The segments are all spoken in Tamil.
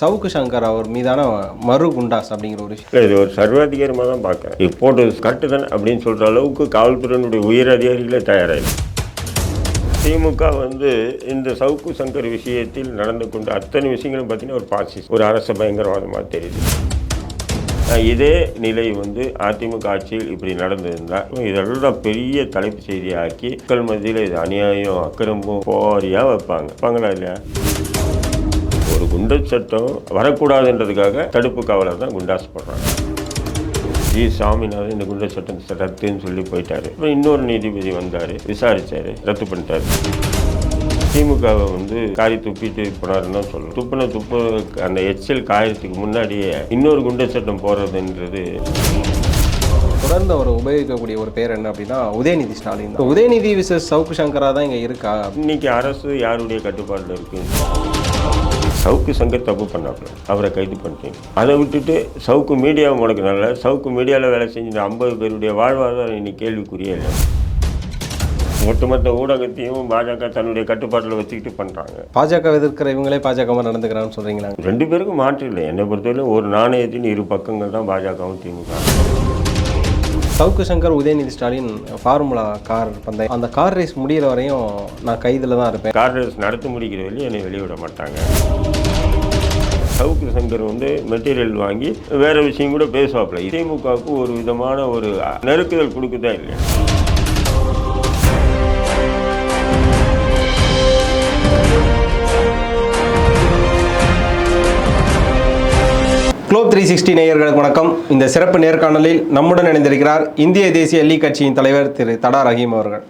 சவுக்கு சங்கர் அவர் மீதான மறு குண்டாஸ் அப்படிங்கிற ஒரு விஷயம். இது ஒரு சர்வாதிகாரமாக தான் பார்க்குறேன். இது போட்டு கரெக்டு தானே அப்படின்னு சொல்கிற அளவுக்கு காவல்துறையினுடைய உயர் அதிகாரிகளே தயாராகி திமுக வந்து இந்த சவுக்கு சங்கர் விஷயத்தில் நடந்து கொண்ட அத்தனை விஷயங்களும் பார்த்தீங்கன்னா ஒரு பாசிஸ் ஒரு அரச பயங்கரவாதமாக தெரியுது. இதே நிலை வந்து அதிமுக ஆட்சியில் இப்படி நடந்திருந்தால் இதெல்லாம் பெரிய தலைப்பு செய்தியாக்கி மக்கள் மத்தியில் இது அநியாயம் அக்கிரமும் போரியாக வைப்பாங்க. வைப்பாங்களா இல்லையா? ஒரு குண்டர் சட்டம் வரக்கூடாதுன்றதுக்காக தடுப்பு காவலர் தான் குண்டாஸ் போடுறாங்க. ஜி சாமிநாதன் இந்த குண்டர் சட்டம் ரத்துன்னு சொல்லி போயிட்டாரு. அப்புறம் இன்னொரு நீதிபதி வந்தார் விசாரிச்சாரு ரத்து பண்ணிட்டாரு. திமுகவை வந்து காரி துப்பிட்டு போனாருன்னு சொல்லணும். துப்புன துப்பு அந்த எச்சில் காயத்துக்கு முன்னாடியே இன்னொரு குண்டர் சட்டம் போடுறதுன்றது. தொடர்ந்து அவர் உபயோகிக்கக்கூடிய ஒரு பேர் என்ன அப்படின்னா உதயநிதி ஸ்டாலின் உதயநிதி விசஸ் சவுக்கு சங்கரா தான் இங்கே இருக்கா? இன்னைக்கு அரசு யாருடைய கட்டுப்பாட்டில் இருக்கு சவுக்கு சங்கர் தப்பு பண்ணாப்புல. அவரை கைது பண்ணிட்டீங்க அதை விட்டுட்டு சவுக்கு மீடியாவை முடக்கினால சவுக்கு மீடியாவில் வேலை செஞ்ச ஐம்பது பேருடைய வாழ்வாதாரம் இன்னைக்கு கேள்விக்குரிய இல்லை. ஒட்டுமொத்த ஊடகத்தையும் பாஜக தன்னுடைய கட்டுப்பாட்டில் வச்சுக்கிட்டு பண்ணுறாங்க பாஜக எதிர்க்கிற இவங்களே பாஜக மாதிரி நடந்துக்கிறான்னு சொல்றீங்களா? ரெண்டு பேருக்கும் மாற்று இல்லை. என்னை பொறுத்தவரை ஒரு நாணயத்தின் இரு பக்கங்கள் தான் பாஜகவும் திமுக. சவுக்கு சங்கர் உதயநிதி ஸ்டாலின் ஃபார்முலா கார் பந்தயம். அந்த கார் ரேஸ் முடியிற வரையும் நான் கைதில் தான் இருப்பேன். கார் ரேஸ் நடத்த முடிக்கிற வரையும் என்னை வெளியிட மாட்டாங்க. சவுக்கு சங்கர் வந்து மெட்டீரியல் வாங்கி வேற விஷயம் கூட பேசுவாப்புல. திமுகவுக்கு ஒரு விதமான ஒரு நெருக்குதல் கொடுக்குதா இல்லையா குளோப் த்ரீ சிக்ஸ்டி நேயர்களுக்கு வணக்கம். இந்த சிறப்பு நேர்காணலில் நம்முடன் இணைந்திருக்கிறார் இந்திய தேசிய லீக் கட்சியின் தலைவர் திரு தடா ரஹீம் அவர்கள்.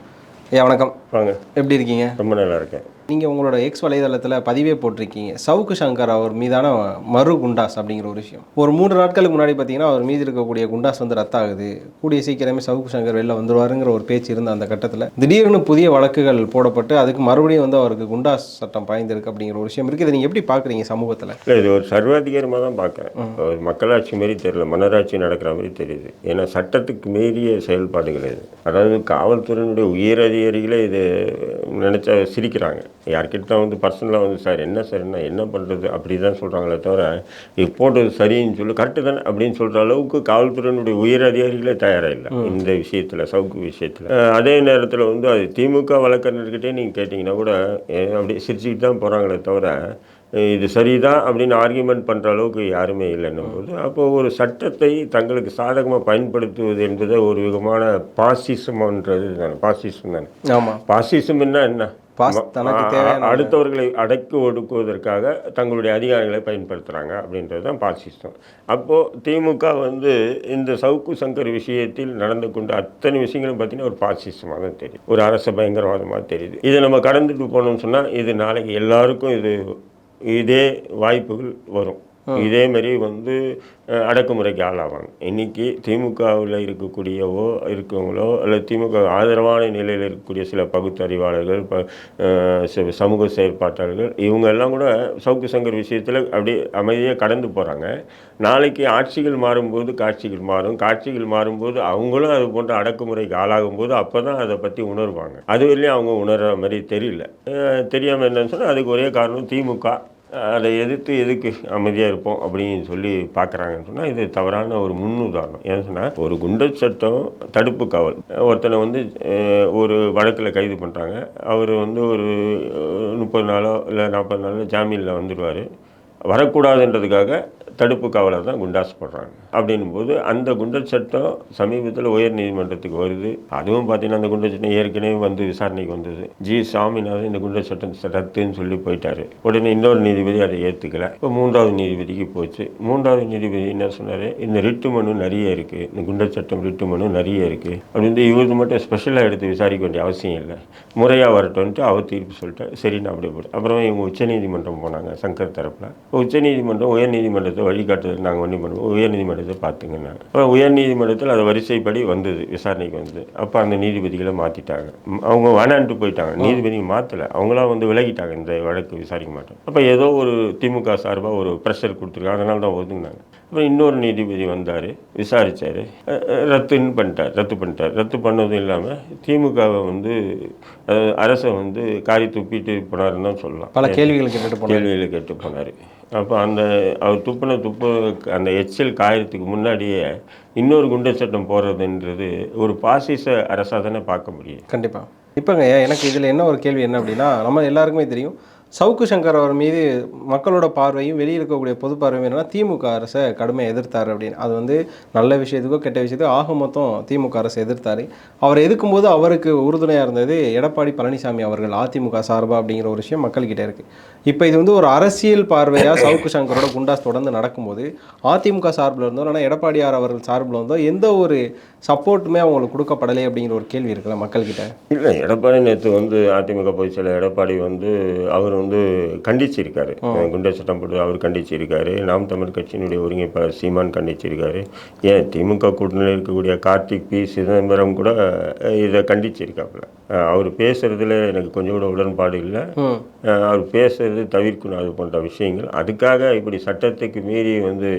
ஐயா வணக்கம். வாங்க. எப்படி இருக்கீங்க? ரொம்ப நல்லா இருக்கேன். நீங்கள் உங்களோட எக்ஸ் வலைதளத்தில் பதிவே போட்டிருக்கீங்க. சவுக்கு சங்கர் அவர் மீதான மறு குண்டாஸ் அப்படிங்கிற ஒரு விஷயம். ஒரு மூன்று நாட்களுக்கு முன்னாடி பார்த்தீங்கன்னா அவர் மீது இருக்கக்கூடிய குண்டாஸ் வந்து ரத்தாகுது. கூடிய சீக்கிரமே சவுக்கு சங்கர் வெளில வந்துருவாருங்கிற ஒரு பேச்சு இருந்த அந்த கட்டத்தில். திடீர்னு புதிய வழக்குகள் போடப்பட்டு அதுக்கு மறுபடியும் வந்து அவருக்கு குண்டாஸ் சட்டம் பாய்ந்திருக்கு அப்படிங்கிற ஒரு விஷயம் இருக்குது. இதை நீங்கள் எப்படி பார்க்குறீங்க சமூகத்தில்? இல்லை இது ஒரு சர்வாதிகாரமாக தான் பார்க்குறேன் மக்களாட்சி மாரி தெரியல மன்னராட்சி நடக்கிற மாதிரி தெரியுது. ஏன்னா சட்டத்துக்கு மீறிய செயல்பாடுகள் இது. அதாவது காவல்துறையினுடைய உயர் அதிகாரிகளே இது நினச்சா சிரிக்கிறாங்க. யார்கிட்ட வந்து பர்சனலாக வந்து சார் என்ன சார் என்ன என்ன பண்ணுறது அப்படி தான் சொல்கிறாங்களே தவிர இது போட்டது சரின்னு சொல்லி கரெக்டு தானே? அப்படின்னு சொல்கிற அளவுக்கு காவல்துறையினுடைய உயர் அதிகாரிகளே தயாராக இல்லை இந்த விஷயத்தில் சவுக்கு விஷயத்தில். அதே நேரத்தில் வந்து அது திமுக வழக்கறிஞர்கிட்டே நீங்கள் கேட்டிங்கன்னா கூட ஏ, அப்படியே சிரிச்சுக்கிட்டு தான் போகிறாங்களே தவிர இது சரிதான் அப்படின்னு ஆர்கியூமெண்ட் பண்ணுற அளவுக்கு யாருமே இல்லைன்னும் போது அப்போ ஒரு சட்டத்தை தங்களுக்கு சாதகமாக பயன்படுத்துவது என்பது ஒரு விதமான பாசிசம்ன்றது தானே பாசிசம் தானே? ஆமாம் பாசிசம் என்ன என்ன? பாஸ் தனக்கு தேவையான அடுத்தவர்களை அடக்கி ஒடுக்குவதற்காக தங்களுடைய அதிகாரங்களை பயன்படுத்துகிறாங்க அப்படின்றது தான் பாசிசம் அப்போது திமுக வந்து இந்த சவுக்கு சங்கர் விஷயத்தில் நடந்து கொண்ட அத்தனை விஷயங்களும் பார்த்தீங்கன்னா ஒரு பாசிசமாக தான் தெரியும் ஒரு அரச பயங்கரவாதமாக தெரியுது. இதை நம்ம கடந்துட்டு போனோம்னு சொன்னால் இது நாளைக்கு எல்லாருக்கும் இது இதே வாய்ப்புகள் வரும். இதேமாரி வந்து அடக்குமுறைக்கு ஆளாவாங்க. இன்னைக்கு திமுகவில் இருக்கக்கூடியவோ இருக்கவங்களோ அல்லது திமுக ஆதரவான நிலையில் இருக்கக்கூடிய சில பகுத்தறிவாளர்கள் ப சமூக செயற்பாட்டாளர்கள் இவங்க எல்லாம் கூட சவுக்கு சங்கர் விஷயத்தில் அப்படியே அமைதியாக கடந்து போகிறாங்க நாளைக்கு ஆட்சிகள் மாறும்போது காட்சிகள் மாறும். காட்சிகள் மாறும்போது அவங்களும் அது போன்ற அடக்குமுறைக்கு ஆளாகும் போது அப்போ தான் அதை பற்றி உணர்வாங்க. அது வரையிலும் அவங்க உணர்ற மாதிரி தெரியல. தெரியாமல் என்னன்னு சொன்னால் அதுக்கு ஒரே காரணம் திமுக. அதை எதிர்த்து எதுக்கு அமைதியாக இருப்போம் அப்படின்னு சொல்லி பார்க்குறாங்கன்னு சொன்னால் இது தவறான ஒரு முன்னுதாரணம். ஏன்னு சொன்னால் ஒரு குண்டர் சட்டம் தடுப்பு காவல். ஒருத்தனை வந்து ஒரு வழக்கில் கைது பண்ணுறாங்க அவர் வந்து ஒரு முப்பது நாளோ இல்லை நாற்பது நாளோ ஜாமீனில் வந்துடுவார் வரக்கூடாதுன்றதுக்காக தடுப்பு காவலர் தான் குண்டாஸ் போடுறாங்க. அப்படின்னும் போது அந்த குண்டர் சட்டம் சமீபத்தில் உயர் நீதிமன்றத்துக்கு வருது. அதுவும் பார்த்தீங்கன்னா அந்த குண்டர் சட்டம் ஏற்கனவே வந்து விசாரணைக்கு வந்தது. ஜி. சாமிநாதன் இந்த குண்டர் சட்டம் ரத்துன்னு சொல்லி போயிட்டார். உடனே இன்னொரு நீதிபதி அதை ஏற்றுக்கல இப்போ மூன்றாவது நீதிபதிக்கு போச்சு. மூன்றாவது நீதிபதி என்ன சொன்னார்? இந்த ரிட்டு மனு நிறைய இருக்குது இந்த குண்டர் சட்டம் ரிட்டு மனு நிறைய இருக்குது அப்படின்னு இவருக்கு மட்டும் ஸ்பெஷலாக எடுத்து விசாரிக்க வேண்டிய அவசியம் இல்லை. முறையாக வரட்டும்ட்டு அவர் தீர்ப்பு சொல்லிட்டு சரின்னு அப்படியே போட்டு அப்புறம் இவங்க உச்சநீதிமன்றம் போனாங்க சங்கர் தரப்பில். உச்சநீதிமன்றம் உயர்நீதிமன்றத்தை வழிகாட்டுறது நாங்கள் ஒன்றும் பண்ணுவோம். உயர்நீதிமன்றத்தை பார்த்துங்கன்னாங்க அப்புறம் உயர்நீதிமன்றத்தில் அது வரிசைப்படி வந்தது விசாரணைக்கு வந்தது அப்போ அந்த நீதிபதிகளை மாற்றிட்டாங்க அவங்க வேணான்ட்டு போயிட்டாங்க. நீதிபதி மாற்றலை அவங்களாம் வந்து விலகிட்டாங்க இந்த வழக்கு விசாரிக்க மாட்டோம் அப்போ ஏதோ ஒரு திமுக சார்பாக ஒரு ப்ரெஷர் கொடுத்துருக்காங்க. அதனால தான் ஒதுங்கினாங்க. அப்புறம் இன்னொரு நீதிபதி வந்தார் விசாரித்தார் ரத்துன்னு பண்ணிட்டார். ரத்து பண்ணிட்டார். ரத்து பண்ணதும் இல்லாமல் திமுகவை வந்து அரசை வந்து காரி துப்பிட்டு போனாருன்னு தான் சொல்லலாம். பல கேள்விகள் போனோம் கேள்விகளை கேட்டு போனார். அப்போ அந்த அவர் துப்பின துப்பு அந்த எச்சில் காயறதுக்கு முன்னாடியே இன்னொரு குண்டர் சட்டம் போடுறதுன்றது ஒரு பாசிச அரசாக தானே பார்க்க முடியும். கண்டிப்பாக இப்போங்க எனக்கு இதில் என்ன ஒரு கேள்வி என்ன அப்படின்னா நம்ம எல்லாருக்குமே தெரியும். சவுக்கு சங்கர் அவர் மீது மக்களோட பார்வையும் வெளியில் இருக்கக்கூடிய பொது பார்வையும் என்னென்னா திமுக அரசை கடுமையாக எதிர்த்தார் அப்படின்னு. அது வந்து நல்ல விஷயத்துக்கோ கெட்ட விஷயத்துக்கோ ஆக மொத்தம் திமுக அரசு எதிர்த்தார். அவர் எதிர்க்கும்போது அவருக்கு உறுதுணையாக இருந்தது எடப்பாடி பழனிசாமி அவர்கள் அதிமுக சார்பாக அப்படிங்கிற ஒரு விஷயம் மக்கள்கிட்ட இருக்குது இப்போ இது வந்து ஒரு அரசியல் பார்வையாக சவுக்கு சங்கரோட குண்டாஸ் தொடர்ந்து நடக்கும்போது அதிமுக சார்பில் இருந்தோ ஆனால் எடப்பாடியார் அவர்கள் சார்பில் இருந்தோ எந்த ஒரு சப்போர்ட்டுமே அவங்களுக்கு கொடுக்கப்படலை அப்படிங்கிற ஒரு கேள்வி இருக்குல்ல மக்கள்கிட்ட? இல்லை எடப்பாடி நேற்று வந்து அதிமுக பொதுச் செயலர் எடப்பாடி வந்து அவர் வந்து கண்டிச்சிருக்காரு. குண்டர் சட்டம் போட்டு அவர் கண்டிச்சிருக்காரு. நாம் தமிழ் கட்சியினுடைய ஒருங்கிணைப்பாளர் சீமான் கண்டிச்சிருக்காரு. ஏன் திமுக கூட்டணியில் இருக்கக்கூடிய கார்த்திக் பி. சிதம்பரம் கூட இதை கண்டிச்சிருக்காப்புல. அவர் பேசுறதுல எனக்கு கொஞ்சம் கூட உடன்பாடு இல்லை. அவர் பேசுறது தவிர்க்கணும் அது போன்ற விஷயங்கள். அதுக்காக இப்படி சட்டத்துக்கு மீறி வந்து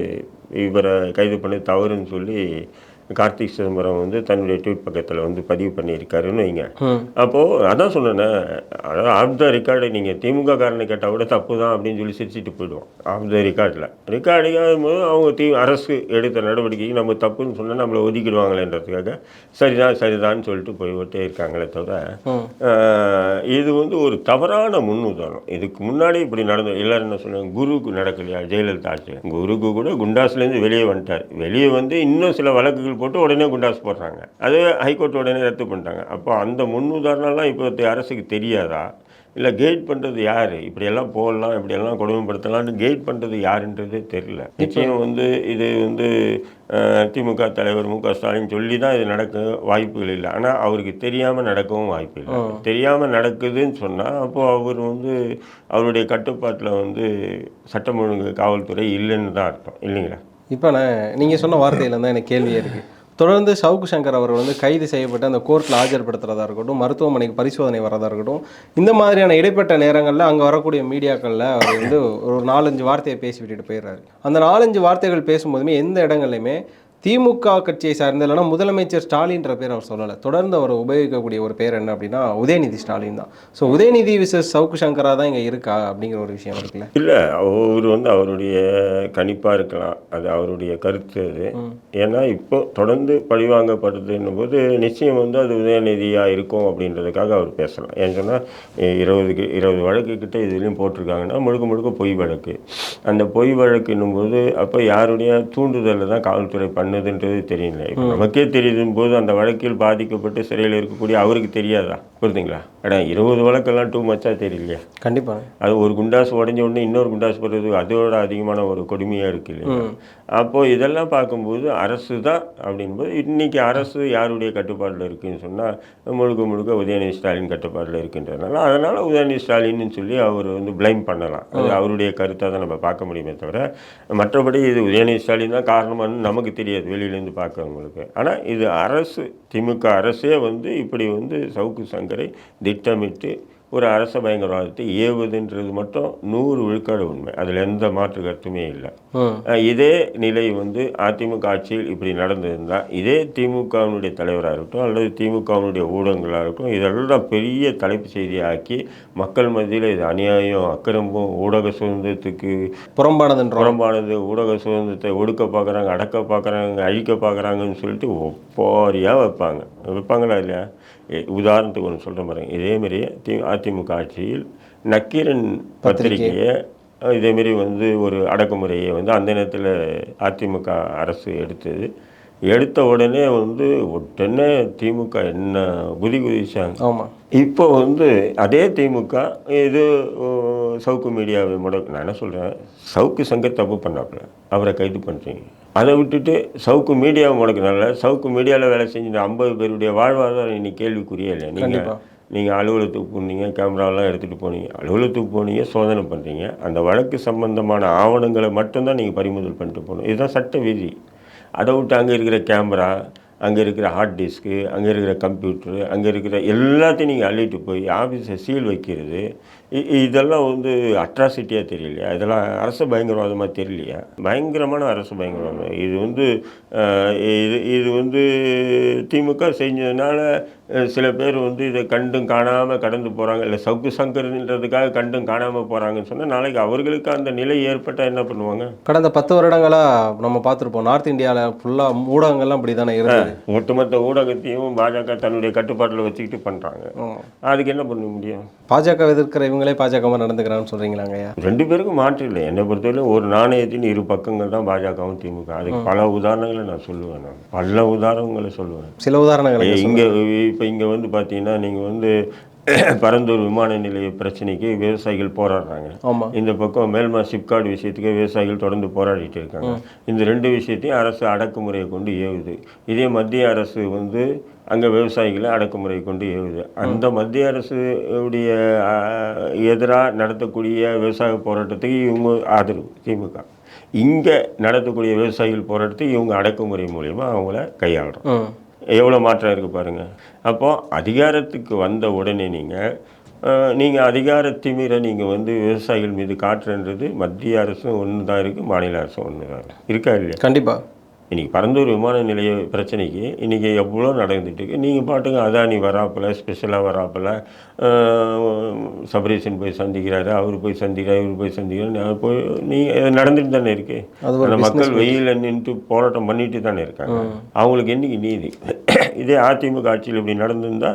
இவரை கைது பண்ணி தவறுன்னு சொல்லி கார்த்திக் சிதம்பரம் வந்து தன்னுடைய ட்வீட் பக்கத்தில் வந்து பதிவு பண்ணியிருக்காருன்னு வைங்க. அப்போது அதான் சொன்னேனே அதாவது ஆஃப் த ரெக்கார்டு நீங்கள் திமுக காரனை கேட்டால் கூட தப்பு தான் அப்படின்னு சொல்லி சிரிச்சிட்டு போயிடுவோம். ஆஃப் த ரெக்கார்டில் ரெக்கார்டிங் போது அவங்க தீ அரசு எடுத்த நடவடிக்கைக்கு நம்ம தப்புன்னு சொன்னால் நம்மளை ஒதுக்கிடுவாங்களேன்றதுக்காக சரிதான் சரிதான்னு சொல்லிட்டு போய்விட்டே இருக்காங்களே தவிர இது வந்து ஒரு தவறான முன் உதாரணம் இதுக்கு முன்னாடி இப்படி நடந்த எல்லாரும் என்ன சொன்னாங்க குருக்கு நடக்கலையா ஜெயலலிதா ஆட்சி குருக்கு கூட குண்டாஸ்லேருந்து வெளியே வந்துட்டார். வெளியே வந்து இன்னும் சில வழக்குகள் போட்டு உடனே குண்டாஸ் போடுறாங்க. அது ஹைகோர்ட் உடனே ரத்து பண்ணிட்டாங்க. அப்போ அந்த முன் உதாரணம்லாம் இப்போ அரசுக்கு தெரியாதா? இல்லை கைட் பண்ணுறது யார்? இப்படியெல்லாம் போடலாம் இப்படியெல்லாம் கொடுமைப்படுத்தலாம்னு கைட் பண்ணுறது யாருன்றதே தெரியல. நிச்சயம் வந்து இது வந்து திமுக தலைவர் மு க ஸ்டாலின் சொல்லி தான் இது நடக்க வாய்ப்புகள் இல்லை. ஆனால் அவருக்கு தெரியாமல் நடக்கவும் வாய்ப்பு இல்லை. தெரியாமல் நடக்குதுன்னு சொன்னால் அப்போது அவர் வந்து அவருடைய கட்டுப்பாட்டில் வந்து சட்டம் ஒழுங்கு காவல்துறை இல்லைன்னு தான் அர்த்தம். இல்லைங்களா? இப்போ நான் நீங்கள் சொன்ன வார்த்தையில் தான் எனக்கு கேள்வியே இருக்குது தொடர்ந்து சவுக்கு சங்கர் அவர்கள் வந்து கைது செய்யப்பட்டு அந்த கோர்ட்டில் ஆஜர்படுத்துறதா இருக்கட்டும் மருத்துவமனைக்கு பரிசோதனை வரதா இருக்கட்டும் இந்த மாதிரியான இடைப்பட்ட நேரங்களில் அங்கே வரக்கூடிய மீடியாக்களில் அவர் வந்து ஒரு நாலஞ்சு வார்த்தையை பேசி விட்டுட்டு போயிடுறாரு. அந்த நாலஞ்சு வார்த்தைகள் பேசும்போதுமே எந்த இடங்கள்லையுமே திமுக கட்சியை சார்ந்த இல்லைன்னா முதலமைச்சர் ஸ்டாலின்ற பேர் அவர் சொல்லலை. தொடர்ந்து அவர் உபயோகிக்கக்கூடிய ஒரு பேர் என்ன அப்படின்னா உதயநிதி ஸ்டாலின் தான். ஸோ உதயநிதி விசஸ் சவுக்கு சங்கரா தான் இங்கே இருக்கா அப்படிங்கிற ஒரு விஷயம் இருக்குல்ல? இல்லை அவர் வந்து அவருடைய கணிப்பாக இருக்கலாம். அது அவருடைய கருத்து அது. ஏன்னா இப்போ தொடர்ந்து பழிவாங்கப்படுதுன்னும் போது நிச்சயம் வந்து அது உதயநிதியாக இருக்கும் அப்படின்றதுக்காக அவர் பேசலாம். ஏன்னு சொன்னால் இருபதுக்கு இருபது வழக்கு கிட்ட இதுலேயும் போட்டிருக்காங்கன்னா முழுக்க முழுக்க பொய் வழக்கு. அந்த பொய் வழக்குன்னும் போது அப்போ யாருடைய தூண்டுதலில் தான் காவல்துறை பண்ணுதுன்றது தெரியல இப்போ நமக்கே தெரியுதும் போது அந்த வழக்கில் பாதிக்கப்பட்டு சிறையில் இருக்கக்கூடிய அவருக்கு தெரியாதா? புரியுதுங்களா அடா இருபது வழக்கெல்லாம் டூ மச்சாக தெரியலையா. கண்டிப்பாக அது ஒரு குண்டாஸ் உடஞ்ச உடனே இன்னொரு குண்டாஸ் போடுறது அதோட அதிகமான ஒரு கொடுமையாக இருக்கு இல்லையா? அப்போது இதெல்லாம் பார்க்கும்போது அரசு தான் அப்படின்போது இன்னைக்கு அரசு யாருடைய கட்டுப்பாட்டில் இருக்குன்னு சொன்னால் முழுக்க முழுக்க உதயநிதி ஸ்டாலின் கட்டுப்பாட்டில் இருக்குன்றதுனால அதனால் உதயநிதி ஸ்டாலின்னு சொல்லி அவர் வந்து ப்ளைம் பண்ணலாம். அது அவருடைய கருத்தை தான் நம்ம பார்க்க முடியுமே தவிர மற்றபடி இது உதயநிதி ஸ்டாலின் தான் காரணமானு நமக்கு தெரியாது வெளியிலேருந்து பார்க்குறவங்களுக்கு. ஆனால் இது அரசு திமுக அரசே வந்து இப்படி வந்து சவுக்கு சங்கரை திட்டமிட்டு ஒரு அரச பயங்கரவாதத்தை ஏவுதுன்றது மட்டும் நூறு விழுக்காடு உண்மை. அதில் எந்த மாற்று கருத்துமே இல்லை. இதே நிலை வந்து அதிமுக ஆட்சியில் இப்படி நடந்திருந்தால் இதே திமுகவினுடைய தலைவராக இருக்கட்டும் அல்லது திமுகவினுடைய ஊடகங்களாக இருக்கட்டும் இதெல்லாம் பெரிய தலைப்பு செய்தியாக்கி மக்கள் மத்தியில் இது அநியாயம் அக்கிரமம் ஊடக சுதந்திரத்துக்கு புறம்பானதுன்றோம். புறம்பானது ஊடக சுதந்திரத்தை ஒடுக்க பார்க்குறாங்க அடக்க பார்க்குறாங்க அழிக்க பார்க்குறாங்கன்னு சொல்லிட்டு ஒப்பாரியாக வைப்பாங்க. வைப்பாங்களா இல்லையா? உதாரணத்துக்கு ஒன்று சொல்கிற மாதிரி இதேமாரி தி அதிமுக ஆட்சியில் நக்கீரன் பத்திரிகையை இதேமாரி வந்து ஒரு அடக்குமுறையை வந்து அந்த நேரத்தில் அதிமுக அரசு எடுத்தது. எடுத்த உடனே வந்து உடனே திமுக என்ன குதி குதிச்சாங்க. ஆமாம் இப்போ வந்து அதே திமுக இது சவுக்கு மீடியாவை முடக்கு நான் என்ன சொல்கிறேன் சவுக்கு சங்கர் தப்பு பண்ணாப்புல. அவரை கைது பண்ணுறீங்க அதை விட்டுட்டு சவுக்கு மீடியாவை முடக்கினால சவுக்கு மீடியாவில் வேலை செஞ்ச ஐம்பது பேருடைய வாழ்வாதாரம் இன்னைக்கு கேள்விக்குரிய இல்லை நீங்கள். நீங்கள் அலுவலகத்துக்கு போனீங்க கேமராலாம் எடுத்துகிட்டு போனீங்க அலுவலகத்துக்கு போனீங்க சோதனை பண்ணுறீங்க அந்த வழக்கு சம்பந்தமான ஆவணங்களை மட்டும்தான் நீங்கள் பறிமுதல் பண்ணிட்டு போகணும். இதுதான் சட்ட விதி. அதை விட்டு அங்கே இருக்கிற கேமரா அங்கே இருக்கிற ஹார்ட் டிஸ்க்கு அங்கே இருக்கிற கம்ப்யூட்டரு அங்கே இருக்கிற எல்லாத்தையும் நீங்கள் அள்ளிட்டு போய் ஆஃபீஸை சீல் வைக்கிறது இதெல்லாம் வந்து அட்ராசிட்டியாக தெரியலையா? இதெல்லாம் அரசு பயங்கரவாதமாக தெரியலையா? பயங்கரமான அரசு பயங்கரவாதம். இது வந்து இது இது வந்து திமுக செஞ்சதுனால சில பேர் வந்து இதை கண்டும் காணாமல் கடந்து போகிறாங்க இல்லை சவுக்கு சங்கர்ன்றதுக்காக கண்டும் காணாமல் போகிறாங்கன்னு சொன்னால் நாளைக்கு அவர்களுக்கு அந்த நிலை ஏற்பட்டால் என்ன பண்ணுவாங்க? கடந்த பத்து வருடங்களாக நம்ம பார்த்துருப்போம். நார்த் இந்தியாவில் ஃபுல்லாக ஊடகங்கள்லாம் இப்படி தானே இருந்தது ஒட்டுமொத்த ஊடகத்தையும் பாஜக தன்னுடைய கட்டுப்பாட்டில் வச்சுக்கிட்டு பண்ணுறாங்க. அதுக்கு என்ன பண்ண முடியும்? பாஜக எதிர்க்கிற இவங்களே பாஜக நடந்துக்கிறான்னு சொல்கிறீங்களாங்க ஐயா? ரெண்டு பேருக்கும் மாற்று இல்லை. என்னை பொறுத்தவரை ஒரு நாணயத்தின் இரு பக்கங்கள் தான் பாஜகவும் திமுக. அதுக்கு பல உதாரணங்களை நான் சொல்லுவேன் நான். பல உதாரணங்களை சொல்லுவேன். சில உதாரணங்களை இங்க இப்போ இங்க வந்து பார்த்தீங்கன்னா நீங்க வந்து பரந்தூர் விமான நிலைய பிரச்சனைக்கு விவசாயிகள் போராடுறாங்க. இந்த பக்கம் மேல்மா சிப்காட் விஷயத்துக்கு விவசாயிகள் தொடர்ந்து போராடிட்டு இருக்காங்க. இந்த ரெண்டு விஷயத்தையும் அரசு அடக்குமுறையை கொண்டு ஏவுது. இதே மத்திய அரசு வந்து அங்கே விவசாயிகளை அடக்குமுறை கொண்டு ஏவுது. அந்த மத்திய அரசு உடைய எதிராக நடத்தக்கூடிய விவசாய போராட்டத்துக்கு இவங்க ஆதரவு திமுக. இங்கே நடத்தக்கூடிய விவசாயிகள் போராட்டத்துக்கு இவங்க அடக்குமுறை மூலியமா அவங்கள கையாளுறோம். எவ்வளோ மாற்றம் இருக்குது பாருங்கள் அப்போ அதிகாரத்துக்கு வந்த உடனே நீங்கள் நீங்கள் அதிகார திமிரை நீங்கள் வந்து விவசாயிகள் மீது காட்டுறன்றது மத்திய அரசும் ஒன்று தான் இருக்குது மாநில அரசும் ஒன்று தான் இருக்கு. இருக்கா இல்லையா? கண்டிப்பாக இன்றைக்கி பரந்தூர் விமான நிலைய பிரச்சனைக்கு இன்றைக்கி எவ்வளோ நடந்துட்டு இருக்கு நீங்கள் பாட்டுங்க அதானி வராப்பில் ஸ்பெஷலாக வராப்பில் சபரீசன் போய் சந்திக்கிறாரு அவர் போய் சந்திக்கிறார் இவர் போய் சந்திக்கிறார். நான் போய் நீங்கள் நடந்துட்டு தானே இருக்கு. அது ஒரு அந்த மக்கள் வெயில நின்று போராட்டம் பண்ணிட்டு தானே இருக்காங்க. அவங்களுக்கு என்னைக்கு நீதி? இதே அதிமுக ஆட்சியில் இப்படி நடந்திருந்தா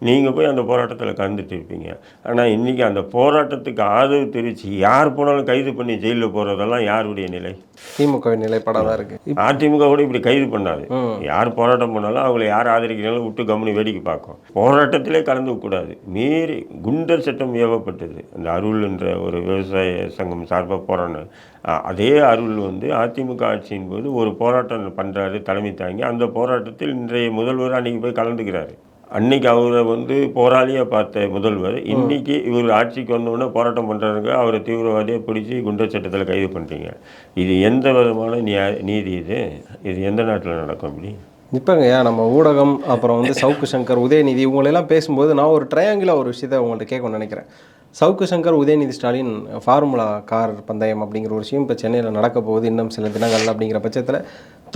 நீங்கள் போய் அந்த போராட்டத்தில் கலந்துட்டு இருப்பீங்க. ஆனால் இன்றைக்கி அந்த போராட்டத்துக்கு ஆதரவு தெரிவித்து யார் போனாலும் கைது பண்ணி ஜெயிலில் போகிறதெல்லாம் யாருடைய நிலை? திமுக நிலைப்பாடாக தான் இருக்குது அதிமுக கூட இப்படி கைது பண்ணாது. யார் போராட்டம் பண்ணாலும் அவங்கள யார் ஆதரிக்கிறாலும் விட்டு கம்முனு வேடிக்கை பார்க்கும். போராட்டத்திலே கலந்து கூடாது மீறி குண்டர் சட்டம் ஏவப்பட்டது. அந்த அருள் என்ற ஒரு விவசாய சங்கம் சார்பாக போராட்டம் அ- அதே அருள் வந்து அதிமுக ஆட்சியின் போது ஒரு போராட்டம் பண்ணுறாரு தலைமை தாங்கி. அந்த போராட்டத்தில் இன்றைய முதல்வர் அன்னைக்கு போய் கலந்துக்கிறாரு. அன்னைக்கு அவரை வந்து போராளியாக பார்த்த முதல்வர் இன்னைக்கு இவர் ஆட்சிக்கு வந்தோடனே போராட்டம் பண்ணுறாருங்க அவரை தீவிரவாதியாக பிடிச்சி குண்டர் சட்டத்தில் கைது பண்ணுறீங்க இது எந்த விதமான நியா நீதி இது? இது எந்த நாட்டில் நடக்கும் அப்படி? இப்போங்கய்யா நம்ம ஊடகம் அப்புறம் வந்து சவுக்கு சங்கர் உதயநிதி இவங்களெல்லாம் பேசும்போது நான் ஒரு ட்ரையாங்கிளாக ஒரு விஷயத்தை உங்கள்கிட்ட கேட்கணும்னு நினைக்கிறேன். சவுக்கு சங்கர் உதயநிதி ஸ்டாலின் ஃபார்முலா கார் பந்தயம் அப்படிங்கிற ஒரு விஷயம் இப்போ சென்னையில் நடக்க போகுது. இன்னும் சில தினங்கள் அப்படிங்கிற பட்சத்தில்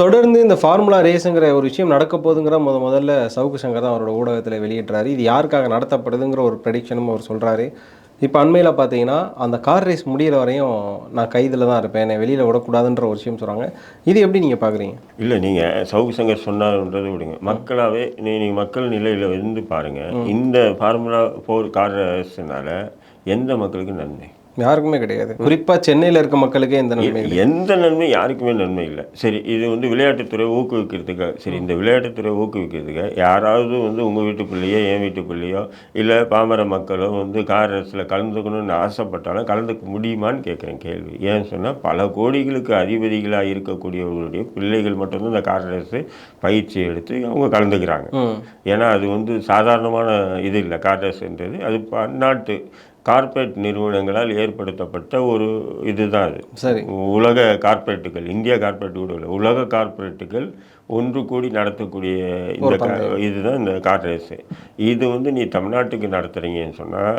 தொடர்ந்து இந்த ஃபார்முலா ரேஸுங்கிற ஒரு விஷயம் நடக்க போகுதுங்கிற முத முதல்ல சவுக்கு சங்கர் தான் அவரோட ஊடகத்தில் வெளியிடுறாரு. இது யாருக்காக நடத்தப்படுதுங்கிற ஒரு ப்ரெடிக்ஷனும் அவர் சொல்கிறாரு இப்போ அண்மையில் பார்த்தீங்கன்னா அந்த கார் ரேஸ் முடியிற வரையும் நான் கைதில் தான் இருப்பேன். என்னை வெளியில் விடக்கூடாதுன்ற ஒரு விஷயம் சொல்கிறாங்க இது எப்படி நீங்கள் பார்க்குறீங்க இல்லை நீங்கள் சவுக்கு சங்கர் சொன்னார்ன்றதை விடுங்க. மக்களாவே நீ நீங்கள் மக்கள் நிலையில் இருந்து பாருங்கள் இந்த ஃபார்முலா ஃபோர் கார் ரேஸ்னால எந்த மக்களுக்கு நன்மை யாருக்குமே கிடையாது. குறிப்பாக சென்னையில் இருக்க மக்களுக்கே இந்த நன்மை. எந்த நன்மை யாருக்குமே நன்மை இல்லை. சரி இது வந்து விளையாட்டுத்துறை ஊக்குவிக்கிறதுக்காக சரி இந்த விளையாட்டுத்துறை ஊக்குவிக்கிறதுக்கு யாராவது வந்து உங்கள் வீட்டு பிள்ளையோ என் வீட்டு பிள்ளையோ இல்லை பாமர மக்களோ வந்து கார் ரேஸில் கலந்துக்கணும்னு ஆசைப்பட்டாலும் கலந்துக்க முடியுமான்னு கேட்குறேன் கேள்வி. ஏன்னு சொன்னால் பல கோடிகளுக்கு அதிபதிகளாக இருக்கக்கூடியவர்களுடைய பிள்ளைகள் மட்டும்தான் இந்த கார் ரேஸு பயிற்சி எடுத்து அவங்க கலந்துக்கிறாங்க. ஏன்னா அது வந்து சாதாரணமான இது இல்லை. கார் ரேஸ்ன்றது அது பன்னாட்டு கார்ப்பரேட் நிறுவனங்களால் ஏற்படுத்தப்பட்ட ஒரு இதுதான் அது. சரி. உலக கார்ப்பரேட்டுகள் இந்தியா கார்ப்பரேட் கூட இல்லை உலக கார்ப்பரேட்டுகள் ஒன்று கூடி நடத்தக்கூடிய இந்த இதுதான் இந்த கார் ரேஸு. இது வந்து நீ தமிழ்நாட்டுக்கு நடத்துறீங்கன்னு சொன்னால்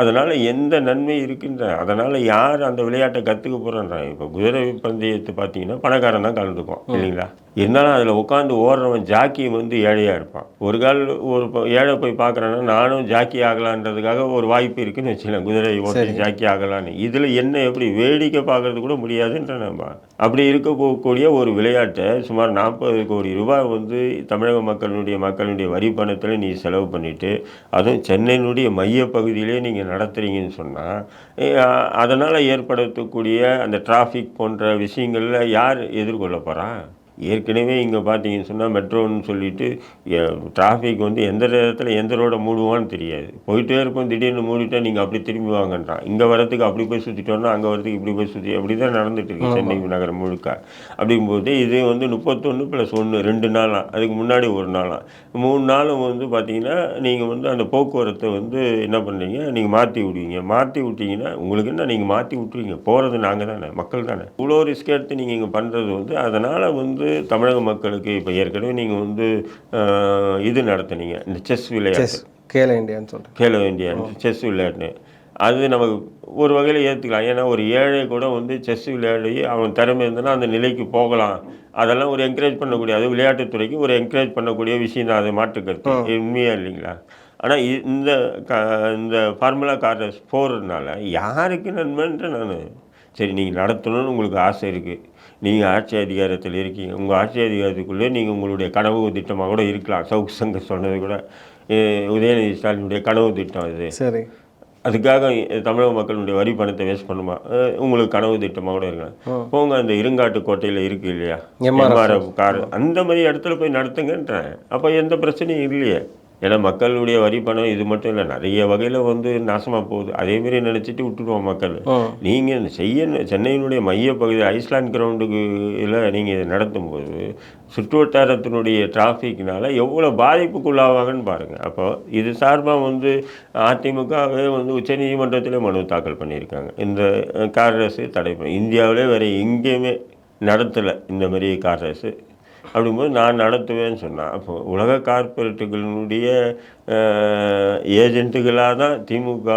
அதனால் எந்த நன்மை இருக்குன்ற அதனால் யார் அந்த விளையாட்டை கற்றுக்க போகிறான்றாங்க இப்போ குதிரை பந்தயத்தை பார்த்தீங்கன்னா பணக்காரன் தான் கலந்துக்குவான் இல்லைங்களா? இருந்தாலும் அதில் உட்காந்து ஓடுறவன் ஜாக்கி வந்து ஏழையாக இருப்பான். ஒரு கால் ஒரு ஏழை போய் பார்க்குறேன்னா நானும் ஜாக்கி ஆகலான்றதுக்காக ஒரு வாய்ப்பு இருக்குன்னு வச்சுக்கலாம் குதிரை ஓட்டி ஜாக்கி ஆகலான்னு. இதில் என்ன எப்படி வேடிக்கை பார்க்கறது கூட முடியாதுன்ற நம்ம. அப்படி இருக்க போகக்கூடிய ஒரு விளையாட்டை சுமார் நாற்பது கோடி ரூபாய் வந்து தமிழக மக்களுடைய மக்களுடைய வரி பணத்தில் நீ செலவு பண்ணிவிட்டு அதுவும் சென்னையினுடைய மையப்பகுதியிலே நீங்கள் நடத்துறீங்கன்னு சொன்னால் அதனால் ஏற்படுத்தக்கூடிய அந்த டிராஃபிக் போன்ற விஷயங்களில் யார் எதிர்கொள்ள போகிறா ஏற்கனவே இங்கே பார்த்தீங்கன்னு சொன்னால் மெட்ரோன்னு சொல்லிட்டு டிராஃபிக் வந்து எந்த நேரத்தில் எந்த ரோடை மூடுவான்னு தெரியாது. போயிட்டே இருப்போம் திடீர்னு மூடிட்டா நீங்கள் அப்படி திரும்பி வாங்கன்றான். இங்கே வரதுக்கு அப்படி போய் சுற்றிட்டோம்னா அங்கே வரதுக்கு இப்படி போய் சுற்றி அப்படி தான் நடந்துட்டு இருக்கு சென்னை நகரம் முழுக்க. அப்படிங்கும்போது இது வந்து முப்பத்தொன்று ப்ளஸ் ஒன்று ரெண்டு நாளாக அதுக்கு முன்னாடி ஒரு நாளாக மூணு நாளும் வந்து பார்த்தீங்கன்னா நீங்கள் வந்து அந்த போக்குவரத்தை வந்து என்ன பண்ணுறீங்க நீங்கள் மாற்றி விடுவீங்க. மாற்றி விட்டீங்கன்னா உங்களுக்கு என்ன நீங்கள் மாற்றி விட்டுருவீங்க. போகிறது நாங்கள் தானே மக்கள் தானே. இவ்வளோ ரிஸ்க் எடுத்து நீங்கள் இங்கே பண்ணுறது வந்து அதனால் வந்து தமிழக மக்களுக்கு இப்போ ஏற்கனவே நீங்கள் வந்து இது நடத்துனீங்க. இந்த செஸ் விளையாட்டு. கேல இண்டியான்னு சொல்கிறேன் கேலோ இந்தியா செஸ் விளையாட்டு அது நமக்கு ஒரு வகையில் ஏற்றுக்கலாம் ஏன்னா ஒரு ஏழை கூட வந்து செஸ் விளையாடி அவன் திறமை இருந்தனா அந்த நிலைக்கு போகலாம். அதெல்லாம் ஒரு என்கரேஜ் பண்ணக்கூடிய அது விளையாட்டுத்துறைக்கு ஒரு என்கரேஜ் பண்ணக்கூடிய விஷயம் தான். அது மாற்றுக்கருத்து. உண்மையாக இல்லைங்களா? ஆனால் இந்த க இந்த ஃபார்முலா கார்டர்ஸ் போகிறதுனால யாருக்கு நன்மைன்ட்டு நான். சரி நீங்கள் நடத்தணும்னு உங்களுக்கு ஆசை இருக்குது நீங்கள் ஆட்சி அதிகாரத்தில் இருக்கீங்க. உங்கள் ஆட்சி அதிகாரத்துக்குள்ளே நீங்கள் உங்களுடைய கனவு திட்டமாக கூட இருக்கலாம். சவுக் சங்கர் சொன்னது கூட உதயநிதி ஸ்டாலினுடைய கனவு திட்டம் இது சரி. அதுக்காக தமிழக மக்களுடைய வரி பணத்தை வேஸ்ட் பண்ணுமா? உங்களுக்கு கனவு திட்டமாக கூட இருக்கலாம். போங்க அந்த இருங்காட்டு கோட்டையில் இருக்கு இல்லையா. MRF car. அந்த மாதிரி இடத்துல போய் நடத்துங்கன்றேன். அப்போ எந்த பிரச்சனையும் இல்லையே. ஏன்னா மக்களுடைய வரி பணம் இது மட்டும் இல்லை நிறைய வகையில் வந்து நாசமாக போகுது. அதேமாரி நினச்சிட்டு விட்டுடுவோம் மக்கள். நீங்கள் செய்ய சென்னையினுடைய மையப்பகுதி ஐஸ்லாண்ட் கிரவுண்டுக்கு இதில் நீங்கள் இதை நடத்தும் போது சுற்றுவட்டாரத்தினுடைய டிராஃபிக்னால எவ்வளோ பாதிப்புக்குள்ளாவாங்கன்னு பாருங்கள் அப்போ இது சார்பாக வந்து அதிமுகவே வந்து உச்சநீதிமன்றத்திலே மனு தாக்கல் பண்ணியிருக்காங்க. இந்த கார் ரேஸு தடை இந்தியாவிலே வேறு எங்கேயுமே நடத்தலை இந்த மாதிரி கார் ரேஸு. அப்படிங்கும்போது நான் நடத்துவேன்னு சொன்னேன். அப்போ உலக கார்ப்பரேட்டுகளினுடைய ஏஜென்ட்டுகளாக தான் திமுக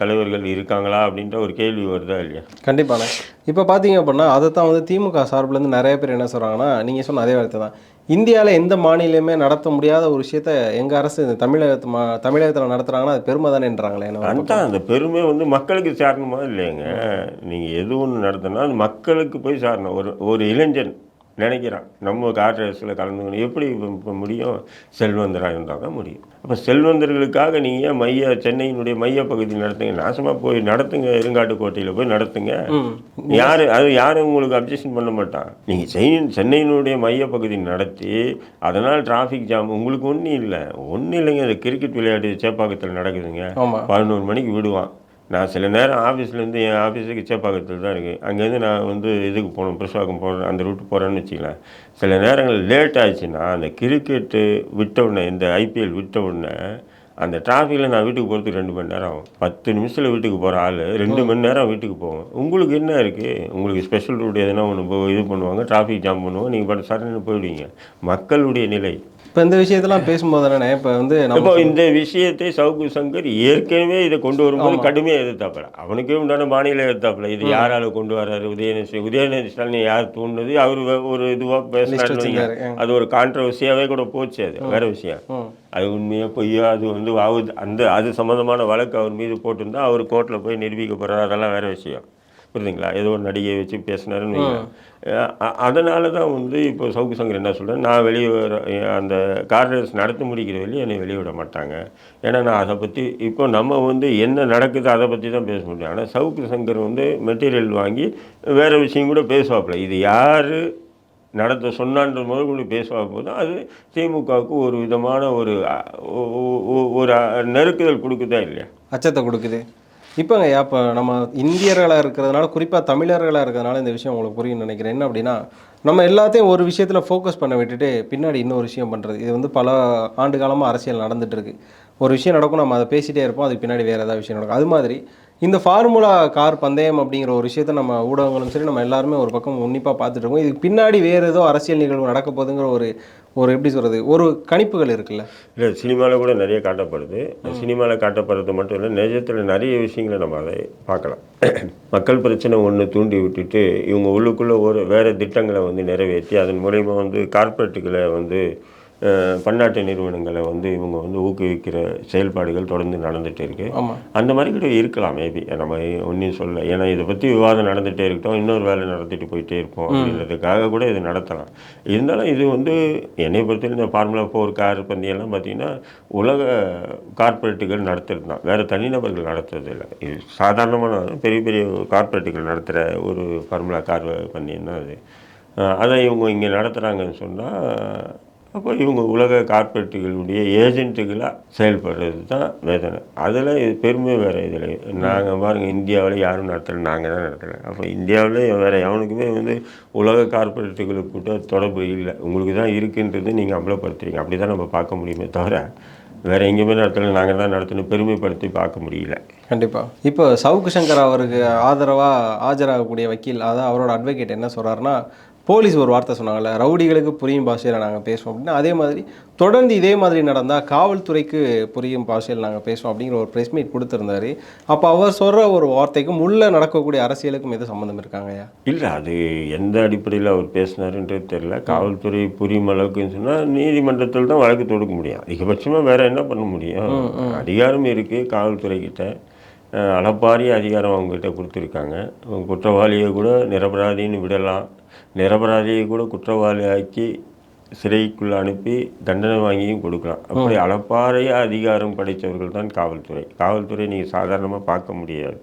தலைவர்கள் இருக்காங்களா அப்படின்ற ஒரு கேள்வி வருதா இல்லையா? கண்டிப்பாண்ணே இப்போ பார்த்தீங்க அப்படின்னா அதை தான் வந்து திமுக சார்புலேருந்து நிறைய பேர் என்ன சொல்கிறாங்கன்னா நீங்கள் சொன்ன அதே வார்த்தை தான். இந்தியாவில் எந்த மாநிலமே நடத்த முடியாத ஒரு விஷயத்த எங்கள் அரசு இந்த தமிழகத்து மா தமிழகத்தில் நடத்துகிறாங்கன்னா அது பெருமை தானேன்றாங்களே. அதுதான் அந்த பெருமை வந்து மக்களுக்கு சாரணுமா இல்லைங்க நீங்கள் எது ஒன்று நடத்தினா அது மக்களுக்கு போய் சாரணும். ஒரு ஒரு இளைஞன் நினைக்கிறான். நம்ம கார் ரேஸில் கலந்துக்கணும். எப்படி இப்ப- முடியும்? செல்வந்தராக இருந்தால் தான் முடியும். அப்போ செல்வந்தர்களுக்காக நீங்கள் மைய சென்னையினுடைய மைய பகுதி நடத்துங்க. நாசமாக போய் நடத்துங்க. இருங்காட்டுக்கோட்டையில் போய் நடத்துங்க. யார் அது யாரும் உங்களுக்கு அப்ஜெக்ஷன் பண்ண மாட்டான். நீங்கள் சென்னை சென்னையினுடைய மையப்பகுதி நடத்தி அதனால் டிராஃபிக் ஜாம் உங்களுக்கு ஒன்றும் இல்லை. ஒன்றும் இல்லைங்க. இந்த கிரிக்கெட் விளையாட்டு சேப்பாக்கத்தில் நடக்குதுங்க. பதினோரு மணிக்கு விடுவான். நான் சில நேரம் ஆஃபீஸ்லேருந்து என் ஆஃபீஸுக்கு சேப்பாக்கத்தில் தான் இருக்குது அங்கேருந்து நான் வந்து இதுக்கு போகணும் பிரசுவாக்கம் போகிறேன் அந்த ரூட்டு போகிறேன்னு வச்சுக்கலாம் சில நேரங்கள் லேட் ஆச்சுன்னா அந்த கிரிக்கெட்டு விட்ட உடனே இந்த ஐபிஎல் விட்ட உடனே அந்த டிராஃபிக்கில் நான் வீட்டுக்கு போகிறதுக்கு ரெண்டு மணி நேரம் ஆகும். பத்து நிமிஷத்தில் வீட்டுக்கு போகிற ஆள் ரெண்டு மணி நேரம் வீட்டுக்கு போவோம் உங்களுக்கு என்ன இருக்குது உங்களுக்கு ஸ்பெஷல் ரூட் எதுனா ஒன்று இது பண்ணுவாங்க டிராஃபிக் ஜாம் பண்ணுவாங்க நீங்கள் பாட்டு சடன்னு போயிடுவீங்க. மக்களுடைய நிலை. இப்போ இந்த விஷயத்தெல்லாம் பேசும்போது தானே இப்போ வந்து நம்ம இப்போ இந்த விஷயத்தை சவுக்கு சங்கர் ஏற்கனவே இதை கொண்டு வரும்போது கடுமையாக எதிர்த்தாப்புல. அவனுக்கே உண்டான மாநில எதிர்த்தாப்புல. இது யாரால கொண்டு வராரு உதயநிதி உதயநிதி ஸ்டாலின் யார் தூண்டுனது அவர் ஒரு இதுவாக வச்சிருந்தாரு. அது ஒரு கான்ட்ரவர்சியாவே கூட போச்சு அது. வேற விஷயம். அது உண்மையா பொய்யா? அது வந்து அந்த அது சம்மந்தமான வழக்கு அவர் மீது போட்டிருந்தா அவர் கோர்ட்டில் போய் நிரூபிக்க போறாரு அதெல்லாம் வேற விஷயம். புரியுதுங்களா? ஏதோ ஒரு நடிகையை வச்சு பேசினாருன்னு அதனால தான் வந்து இப்போ சவுக்கு சங்கர் என்ன சொல்கிறேன் நான் வெளியே வர அந்த கார்டர்ஸ் நடத்த முடிக்கிற வெளியே என்னை வெளியே விட மாட்டாங்க. ஏன்னா நான் அதை பற்றி இப்போ நம்ம வந்து என்ன நடக்குது அதை பற்றி தான் பேச முடியும். ஆனால் சவுக்கு சங்கர் வந்து மெட்டீரியல் வாங்கி வேறு விஷயம் கூட பேசுவாப்புல. இது யார் நடத்த சொன்னான்ற முதல் கொண்டு பேசுவா போது அது திமுகவுக்கு ஒரு விதமான ஒரு ஒரு நெருக்குதல் கொடுக்குதா இல்லையா? அச்சத்தை கொடுக்குது. இப்போங்க இப்போ நம்ம இந்தியர்களாக இருக்கிறதுனால குறிப்பாக தமிழர்களாக இருக்கிறதுனால இந்த விஷயம் உங்களுக்கு புரியும்னு நினைக்கிறேன். என்ன அப்படின்னா நம்ம எல்லாத்தையும் ஒரு விஷயத்தில் ஃபோக்கஸ் பண்ண விட்டுட்டு பின்னாடி இன்னொரு விஷயம் பண்ணுறது இது வந்து பல ஆண்டு காலமாக அரசியல் நடந்துகிட்ருக்கு ஒரு விஷயம் நடக்கும் நம்ம அதை பேசிகிட்டே இருப்போம் அதுக்கு பின்னாடி வேறு ஏதாவது விஷயம் நடக்கும். அது மாதிரி இந்த ஃபார்முலா கார் பந்தயம் அப்படிங்கிற ஒரு விஷயத்தை நம்ம ஊடகங்களும் சரி நம்ம எல்லாருமே ஒரு பக்கம் உன்னிப்பாக பார்த்துட்டு இருக்கோம். இதுக்கு பின்னாடி வேறு ஏதோ அரசியல் நிகழ்வு நடக்க போகுதுங்கிற ஒரு ஒரு எப்படி சொல்கிறது ஒரு கணிப்புகள் இருக்குல்ல? இல்லை சினிமாவில் கூட நிறைய காட்டப்படுது. சினிமாவில் காட்டப்படுறது மட்டும் இல்லை நிஜத்தில் நிறைய விஷயங்களை நம்ம அதை பார்க்கலாம். மக்கள் பிரச்சனை ஒன்று தூண்டி விட்டுட்டு இவங்க உள்ளுக்குள்ளே ஒரு வேறு திட்டங்களை வந்து நிறைவேற்றி அதன் மூலயமா வந்து கார்ப்பரேட்டுகளை வந்து பன்னாட்டு நிறுவனங்களை வந்து இவங்க வந்து ஊக்குவிக்கிற செயல்பாடுகள் தொடர்ந்து நடந்துகிட்டே இருக்கு. ஆமாம் அந்த மாதிரி கூட இருக்கலாம் மேபி நம்ம ஒன்றும் சொல்ல ஏன்னா இதை பற்றி விவாதம் நடந்துகிட்டே இருக்கட்டும் இன்னொரு வேலை நடத்திட்டு போயிட்டே இருப்போம் அப்படின்றதுக்காக கூட இது நடத்தலாம். இருந்தாலும் இது வந்து என்னை பொறுத்தவரை இந்த ஃபார்முலா ஃபோர் கார் பந்தயம்லாம் பார்த்தீங்கன்னா உலக கார்ப்பரேட்டுகள் நடத்துறது தான். வேறு தனிநபர்கள் நடத்துறது இல்லை. இது சாதாரணமான பெரிய பெரிய கார்ப்பரேட்டுகள் நடத்துகிற ஒரு ஃபார்முலா கார் பந்தயம் தான் அது. அதை இவங்க இங்கே நடத்துகிறாங்கன்னு சொன்னால் அப்போ இவங்க உலக கார்ப்பரேட்டுகளுடைய ஏஜென்ட்டுகளாக செயல்படுறது தான் வேதனை. அதில் இது பெருமை வேறு இதில். நாங்கள் பாருங்கள் இந்தியாவில் யாரும் நடத்தலை நாங்கள் தான் நடத்தலை. அப்போ இந்தியாவில் வேறு எவனுக்குமே வந்து உலக கார்ப்பரேட்டுகளுக்கு கூட தொடர்பு இல்லை. உங்களுக்கு தான் இருக்குன்றது நீங்கள் அம்பலப்படுத்துறீங்க. அப்படி தான் நம்ம பார்க்க முடியுமே தவிர வேறு எங்கேயுமே நடத்தலை நாங்கள் தான் நடத்தணும் பெருமைப்படுத்தி பார்க்க முடியல. கண்டிப்பாக இப்போ சவுக்கு சங்கர் அவருக்கு ஆதரவாக ஆஜராகக்கூடிய வக்கீல் அதான் அவரோட அட்வொகேட் என்ன சொல்கிறாருன்னா போலீஸ் ஒரு வார்த்தை சொன்னாங்கல்ல ரவுடிகளுக்கு புரியும் பாஷையில் நாங்கள் பேசுவோம் அப்படின்னா அதே மாதிரி தொடர்ந்து இதே மாதிரி நடந்தால் காவல்துறைக்கு புரியும் பாஷையில் நாங்கள் பேசுவோம் அப்படிங்கிற ஒரு ப்ரெஸ் மீட் கொடுத்துருந்தாரு. அப்போ அவர் சொல்கிற ஒரு வார்த்தைக்கும் உள்ளே நடக்கக்கூடிய அரசியலுக்கும் எது சம்மந்தம் இருக்காங்கய்யா இல்லை அது எந்த அடிப்படையில் அவர் பேசினாருன்றது தெரியல. காவல்துறை புரியும் அளவுக்குன்னு சொன்னால் நீதிமன்றத்தில் தான் வழக்கு தொடுக்க முடியும். அதிகபட்சமாக வேற என்ன பண்ண முடியும்? அதிகாரம் இருக்குது காவல்துறை கிட்ட. அஹ், அளப்பாரிய அதிகாரம் அவங்ககிட்ட கொடுத்துருக்காங்க. குற்றவாளியை கூட நிரபராதின்னு விடலாம். நிரபராதியை கூட குற்றவாளி ஆக்கி சிறைக்குள்ள அனுப்பி தண்டனை வாங்கியும் கொடுக்கலாம். அப்படி அளப்பாரிய அதிகாரம் படைத்தவர்கள் தான் காவல்துறை. காவல்துறை நீங்கள் சாதாரணமாக பார்க்க முடியாது.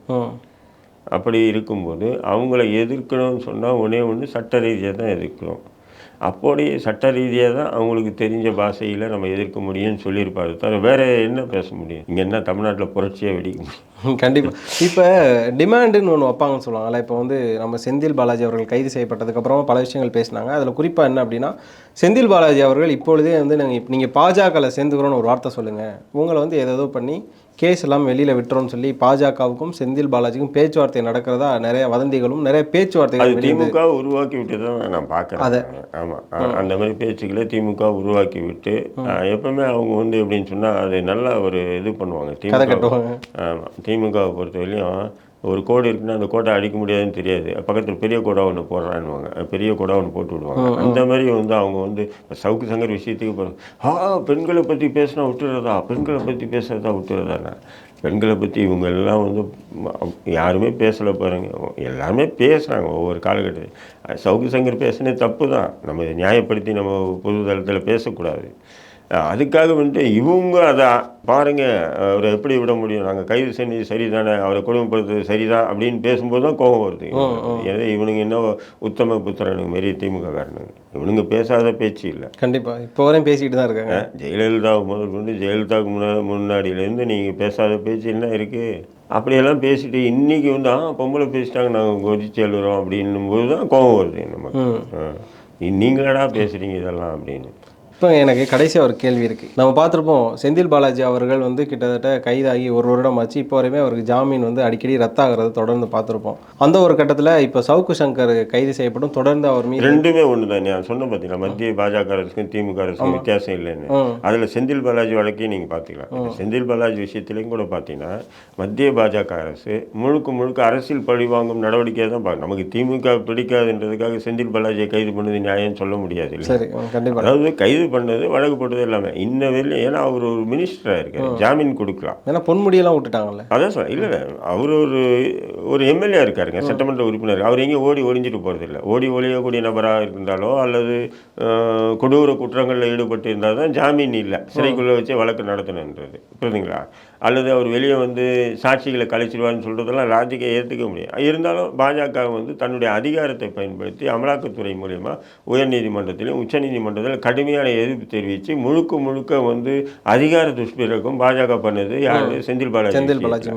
அப்படி இருக்கும்போது அவங்கள எதிர்க்கணும்னு சொன்னால் ஒன்றே ஒன்று சட்ட ரீதியாக தான் எதிர்க்கணும் அப்படி சட்ட ரீதியாக தான் அவங்களுக்கு தெரிஞ்ச பாஷையில் நம்ம எதிர்க்க முடியும்னு சொல்லியிருப்பாரு தவிர வேறு என்ன பேச முடியும்? இங்கே என்ன தமிழ்நாட்டில் புரட்சியாக வெடிக்க முடியும்? கண்டிப்பாக இப்போ டிமாண்டுன்னு ஒன்று வைப்பாங்கன்னு சொல்லுவாங்கல்ல இப்போ வந்து நம்ம செந்தில் பாலாஜி அவர்கள் கைது செய்யப்பட்டதுக்கு அப்புறமா பல விஷயங்கள் பேசினாங்க. அதில் குறிப்பாக என்ன அப்படின்னா செந்தில் பாலாஜி அவர்கள் இப்பொழுதே வந்து நீங்கள் நீங்கள் பாஜகவில் சேர்ந்துக்கிறோன்னு ஒரு வார்த்தை சொல்லுங்கள் உங்களை வந்து ஏதோ பண்ணி கேஸ் எல்லாம் வெளியில் விட்டுறோம்னு சொல்லி பாஜகவுக்கும் செந்தில் பாலாஜிக்கும் பேச்சுவார்த்தை நடக்கிறதா நிறைய வதந்திகளும் நிறைய அது பேச்சுவார்த்தைகள் திமுக உருவாக்கி விட்டு தான் நான் பார்க்குறேன். ஆமாம் அந்த மாதிரி பேச்சுக்களை திமுக உருவாக்கி விட்டு எப்பவுமே அவங்க வந்து எப்படின்னு சொன்னால் அது நல்லா ஒரு இது பண்ணுவாங்க. திமுக ஆமாம் திமுகவை பொறுத்தவரையிலும் ஒரு கோடு இருக்குன்னா அந்த கோட்டை அடிக்க முடியாதுன்னு தெரியாது. பக்கத்தில் பெரிய கோடா ஒன்று போடுறான்னுவாங்க. பெரிய கோடா ஒன்று போட்டு விடுவாங்க. அந்த மாதிரி வந்து அவங்க வந்து சவுக்கு சங்கர் விஷயத்துக்கு போகிறோம் ஆ பெண்களை பற்றி பேசினா விட்டுறதா? பெண்களை பற்றி பேசுறதா விட்டுறதாண்ணா பெண்களை பற்றி இவங்க எல்லாம் வந்து யாருமே பேசலை பாருங்க. எல்லாருமே பேசுகிறாங்க ஒவ்வொரு காலகட்டத்தில். சவுக்கு சங்கர் பேசுனே தப்பு தான். நம்ம நியாயப்படுத்தி நம்ம பொது தளத்தில் பேசக்கூடாது. அதுக்காக வந்துட்டு இவங்க அதை பாருங்க அவரை எப்படி விட முடியும்? நாங்கள் கைது செஞ்சு சரிதானே? அவரை கொடுமைப்படுத்துறது சரிதான் அப்படின்னு பேசும்போது தான் கோபம் வருது ஏன்னா இவனுங்க என்ன உத்தம புத்திரனுங்க மாரி திமுக காரனுங்க இவனுங்க பேசாத பேச்சு இல்லை. கண்டிப்பாக இப்போ வரையும் பேசிக்கிட்டு தான் இருக்காங்க. ஜெயலலிதா முதல் கொண்டு ஜெயலலிதாவுக்கு முன்னா முன்னாடியிலேருந்து நீங்கள் பேசாத பேச்சு என்ன இருக்குது அப்படியெல்லாம் பேசிட்டு இன்னைக்கு வந்து ஆ பொம்பளை பேசிட்டாங்க நாங்கள் கொதிச்சு எழுதுறோம் அப்படின்னும் போது தான் கோபம் வருது நமக்கு. நீங்களடா பேசுகிறீங்க இதெல்லாம் அப்படின்னு. இப்போ எனக்கு கடைசியாக ஒரு கேள்வி இருக்குது நம்ம பார்த்துருப்போம் செந்தில் பாலாஜி அவர்கள் வந்து கிட்டத்தட்ட கைதாகி ஒரு வருடம் ஆச்சு. இப்போ வரையுமே அவருக்கு ஜாமீன் வந்து அடிக்கடி ரத்தாகிறது தொடர்ந்து பார்த்துருப்போம். அந்த ஒரு கட்டத்தில் இப்போ சவுக்கு சங்கர் கைது செய்யப்படும். தொடர்ந்து அவர் மீது ரெண்டுமே ஒன்று தான் நான் சொன்ன பார்த்தீங்களா மத்திய பாஜக அரசுக்கும் திமுக அரசுக்கும் வித்தியாசம் இல்லைன்னு. அதில் செந்தில் பாலாஜி வழக்கையும் நீங்கள் பார்த்துக்கலாம் செந்தில் பாலாஜி விஷயத்துலையும் கூட பார்த்தீங்கன்னா மத்திய பாஜக அரசு முழுக்க முழுக்க அரசியல் பழிவாங்கும் நடவடிக்கையை தான் பார்க்கணும். நமக்கு திமுக பிடிக்காதுன்றதுக்காக செந்தில் பாலாஜியை கைது பண்ணது நியாயம் சொல்ல முடியாது அதாவது கைது பண்ணது வழக்கு போட்டது எல்லாமே. இன்ன வரையிலும் ஏன்னா அவர் ஒரு மினிஸ்டராக இருக்காரு. ஜாமீன் கொடுக்கலாம். ஏன்னா பொன்முடியெல்லாம் விட்டுட்டாங்கல்ல. அதான் சார் இல்லை இல்லை. அவர் ஒரு ஒரு எம்எல்ஏ இருக்காருங்க சட்டமன்ற உறுப்பினர். அவர் எங்கேயும் ஓடி ஒளிஞ்சிட்டு போகிறதில்ல ஓடி ஒளியக்கூடிய நபராக இருந்தாலோ அல்லது கொடூர குற்றங்களில் ஈடுபட்டு இருந்தால் தான் ஜாமீன் இல்லை. சிறைக்குள்ளே வச்சு வழக்கு நடத்தணுன்றது. புரியுதுங்களா? அல்லது அவர் வெளியே வந்து சாட்சிகளை கழிச்சிடுவார்னு சொல்கிறதெல்லாம் லாஜிக்கை ஏற்றுக்க முடியும். இருந்தாலும் பாஜக வந்து தன்னுடைய அதிகாரத்தை பயன்படுத்தி அமலாக்கத்துறை மூலயமா உயர்நீதிமன்றத்திலும் உச்சநீதிமன்றத்திலும் கடுமையான எதிர்ப்பு தெரிவித்து முழுக்க முழுக்க வந்து அதிகார துஷ்பிரகம் பாஜக பண்ணது யார்? செந்தில் பாலாஜி செந்தில் பாலாஜி.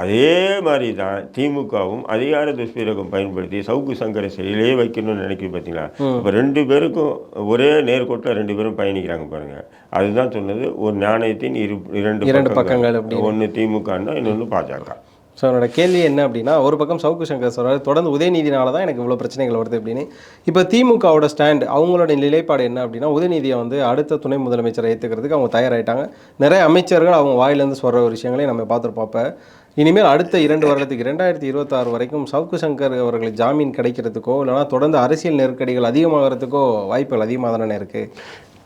அதே மாதிரி தான் திமுகவும் அதிகார துஷ்பிரகம் பயன்படுத்தி சவுக்கு சங்கரை சிறையிலே வைக்கணும்னு நினைக்கிது பார்த்தீங்களா இப்போ ரெண்டு பேருக்கும் ஒரே நேர்கோட்டில் ரெண்டு பேரும் பயணிக்கிறாங்க பாருங்க. அதுதான் சொன்னது ஒரு நாணயத்தின் இரு இரண்டு பக்கங்கள். ஒன்று திமுகன்னா இன்னொன்று பாஜக. ஸோ என்னோட கேள்வி என்ன அப்படின்னா ஒரு பக்கம் சவுக்கு சங்கர் சொல்கிறார் தொடர்ந்து உதயநிதினால தான் எனக்கு இவ்வளோ பிரச்சனைகள் வருது அப்படின்னு. இப்போ திமுகவோட ஸ்டாண்ட் அவங்களோட நிலைப்பாடு என்ன அப்படின்னா உதயநிதியை வந்து அடுத்த துணை முதலமைச்சரை ஏற்றுக்கிறதுக்கு அவங்க தயாராகிட்டாங்க நிறைய அமைச்சர்கள் அவங்க வாயிலேருந்து சொல்கிற ஒரு விஷயங்களையும் நம்ம பார்த்துருப்போம் இனிமேல் அடுத்த இரண்டு வருடத்துக்கு இரண்டாயிரத்தி இருபத்தாறு வரைக்கும் சவுக்கு சங்கர் அவர்களுக்கு ஜாமீன் கிடைக்கிறதுக்கோ இல்லைனா தொடர்ந்து அரசியல் நெருக்கடிகள் அதிகமாகிறதுக்கோ வாய்ப்புகள் அதிகமாக தானே இருக்குது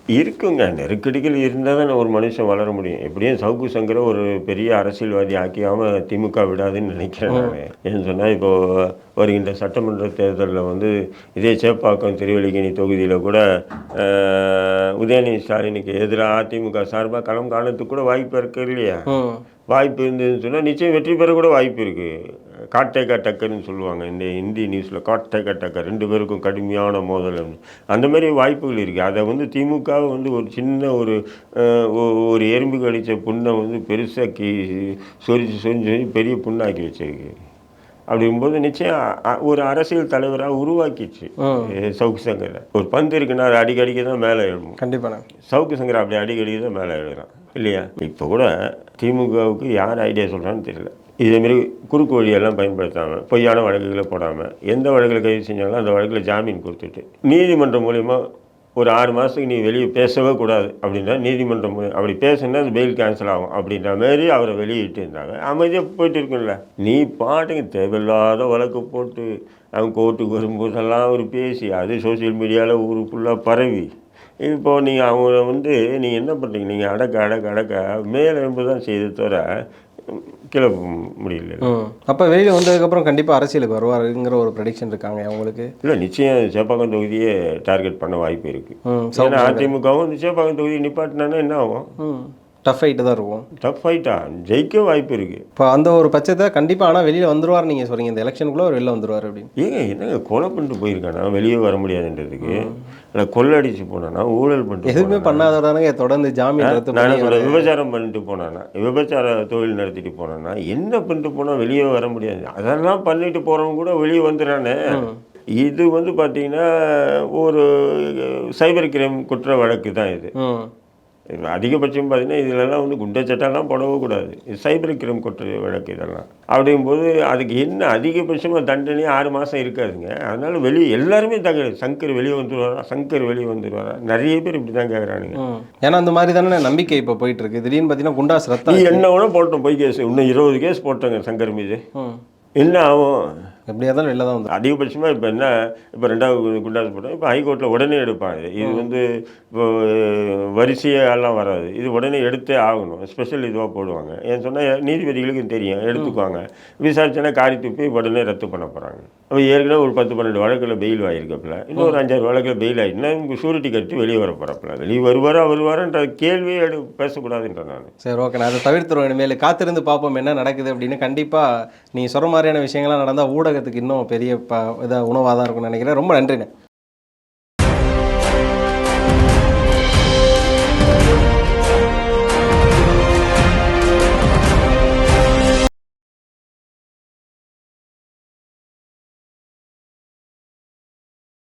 இருக்குங்க. நெருக்கடிகள் இருந்தால் தான் ஒரு மனுஷன் வளர முடியும். எப்படியும் சவுக்கு சங்கரை ஒரு பெரிய அரசியல்வாதி ஆக்கியாமல் திமுக விடாதுன்னு நினைக்கிறேன் நான். ஏன்னு சொன்னால் இப்போ வருகின்ற சட்டமன்ற தேர்தலில் வந்து இதே சேப்பாக்கம் திருவள்ளிக்கணி தொகுதியில் கூட உதயநிதி ஸ்டாலினுக்கு எதிராக அதிமுக சார்பாக களம் காணத்துக்கு கூட வாய்ப்பு இருக்கு இல்லையா? வாய்ப்பு இருந்ததுன்னு சொன்னால் நிச்சயம் வெற்றி பெற கூட வாய்ப்பு இருக்குது காட்டேக்கா டக்கர்னு சொல்லுவாங்க. இந்த இந்தி நியூஸில் காட்டேக்கா டக்கர் ரெண்டு பேருக்கும் கடுமையான மோதல் அந்த மாதிரி வாய்ப்புகள் இருக்குது அதை வந்து திமுக வந்து ஒரு சின்ன ஒரு ஒரு எறும்பு கடித்த புண்ணை வந்து பெருசாக்கி சொரிச்சு சொரிஞ்சு சொரிஞ்சு பெரிய புண்ணாக்கி வச்சிருக்கு. அப்படிங்கும்போது நிச்சயம் ஒரு அரசியல் தலைவராக உருவாக்கிச்சு சவுக்கு சங்கரை. ஒரு பந்து இருக்குன்னா அது அடிக்கடிக்கு தான் மேலே எழுணும் கண்டிப்பாண்ணே சவுக்கு சங்கர் அப்படி அடிக்கடி தான் மேலே எழுதுறான். இல்லையா? இப்போ கூட திமுகவுக்கு யார் ஐடியா சொல்கிறான்னு தெரியல. இதேமாரி குறுக்கு வழியெல்லாம் பயன்படுத்தாமல் பொய்யான வழக்குகளை போடாமல் எந்த வழக்கில் கைது செஞ்சாங்களோ அந்த வழக்கில் ஜாமீன் கொடுத்துட்டு நீதிமன்றம் மூலிமா ஒரு ஆறு மாதத்துக்கு நீ வெளியே பேசவே கூடாது அப்படின்னா நீதிமன்றம் அப்படி பேசுனா அது பெயில் கேன்சல் ஆகும் அப்படின்ற மாதிரி அவரை வெளியிட்டு இருந்தாங்க. அமைதியாக போயிட்டு இருக்கும்ல. நீ பாட்டுங்க தேவையில்லாத வழக்கு போட்டு அவன் கோர்ட்டுக்கு வரும்போதெல்லாம் அவர் பேசி அது சோஷியல் மீடியாவில் ஊர் ஃபுல்லாக பரவி. இப்போது நீங்கள் அவங்க வந்து நீங்கள் என்ன பண்ணுறீங்க நீங்கள் அடக்க அடக்க அடக்க மேலே தான் செய்து தவிர கீழே முடியல. அப்போ வெளியில் வந்ததுக்கப்புறம் கண்டிப்பாக அரசியலுக்கு வருவாருங்கிற ஒரு ப்ரெடிக்ஷன் இருக்காங்க அவங்களுக்கு? இல்லை நிச்சயம் சேப்பாக்கம் தொகுதியே டார்கெட் பண்ண வாய்ப்பு இருக்குது ஏன்னா அதிமுகவும் சேப்பாக்கம் தொகுதி நிப்பாட்டினானா என்ன ஆகும்? டஃப் ஃபைட்டு தான் இருக்கும். டஃப் ஃபைட்டா ஜெயிக்க வாய்ப்பு இருக்குது இப்போ அந்த ஒரு பட்சத்தை கண்டிப்பாக ஆனால் வெளியில் வந்துருவார் நீங்கள் சொல்றீங்க. இந்த எலெக்ஷனுக்குள்ளே அவர் வெளில வந்துருவார் அப்படின்னு. ஏங்க என்னங்க கொலை பண்ணிட்டு போயிருக்கானா? வெளியே வர முடியாதுன்றதுக்கு. இல்லை கொள்ளடிச்சு போனானா? ஊழல் பண்ணிட்டு எதுவுமே பண்ணாதவரானுங்க. தொடர்ந்து ஜாமீன் நான் விபச்சாரம் பண்ணிட்டு போனானா? விபச்சார தொழில் நடத்திட்டு போனானா? என்ன பண்ணிட்டு போனா வெளியே வர முடியாது? அதெல்லாம் பண்ணிட்டு போறவங்க கூட வெளியே வந்துடுறானே. இது வந்து பார்த்தீங்கன்னா ஒரு சைபர் கிரைம் குற்ற வழக்கு தான் இது. அதிகபட்சம் பார்த்தீங்கன்னா இதுலலாம் வந்து குண்டை சட்டம்லாம் போடவே கூடாது. இது சைபர் கிரைம் குற்ற வழக்கு இதெல்லாம். அப்படிங்கும்போது அதுக்கு என்ன அதிகபட்சமாக தண்டனை ஆறு மாதம் இருக்காதுங்க. அதனால வெளியே எல்லாருமே தங்க சங்கர் வெளியே வந்துடுவாரா சங்கர் வெளியே வந்துடுவாரா நிறைய பேர் இப்படி தான் கேட்குறானுங்க ஏன்னா அந்த மாதிரி தானே நம்பிக்கை இப்போ போயிட்டு இருக்கு திடீர்னு பார்த்தீங்கன்னா குண்டாஸ் ரத்தம் என்ன போட்டோம் போய் கேஸ். இன்னும் இருபது கேஸ் போட்டாங்க சங்கர் மீது. என்ன ஆகும்? எப்படியா இருந்தாலும் வெளில தான் வந்து அதிகபட்சமாக இப்போ என்ன இப்போ ரெண்டாவது குண்டாஸ் போட்டோம் இப்போ ஹைகோர்ட்டில் உடனே எடுப்பாங்க. இது வந்து இப்போ வரிசையெல்லாம் வராது. இது உடனே எடுத்தே ஆகணும். ஸ்பெஷல் இதுவாக போடுவாங்க. ஏன்னு சொன்னால் நீதிபதிகளுக்கு தெரியும். எடுத்துக்குவாங்க. விசாரிச்சோன்னா காரி துப்பி உடனே ரத்து பண்ண போகிறாங்க அப்போ ஏற்கனவே ஒரு பத்து பன்னெண்டு வழக்கில் பெயில் ஆகிருக்கப்பல இன்னும் ஒரு அஞ்சாறு வழக்கில் பெயில் ஆகிட்டுனா இவங்க ஷூரிட்டி கட்டி வெளியே வர போகிறப்பல வெளியே வருவாரா வருவாரான்ற கேள்வியே எடு பேசக்கூடாதுன்ற நான். சரி ஓகே நான் அதை தவிர்த்துருவேன் இனிமேல். காத்திருந்து பார்ப்போம் என்ன நடக்குது அப்படின்னு. கண்டிப்பாக நீ சொல்கிற மாதிரியான விஷயங்கள்லாம் நடந்தால் ஊடகத்துக்கு இன்னும் பெரிய ப இதாக உணவாக தான் இருக்கும்னு நினைக்கிறேன். ரொம்ப நன்றிண்ணே.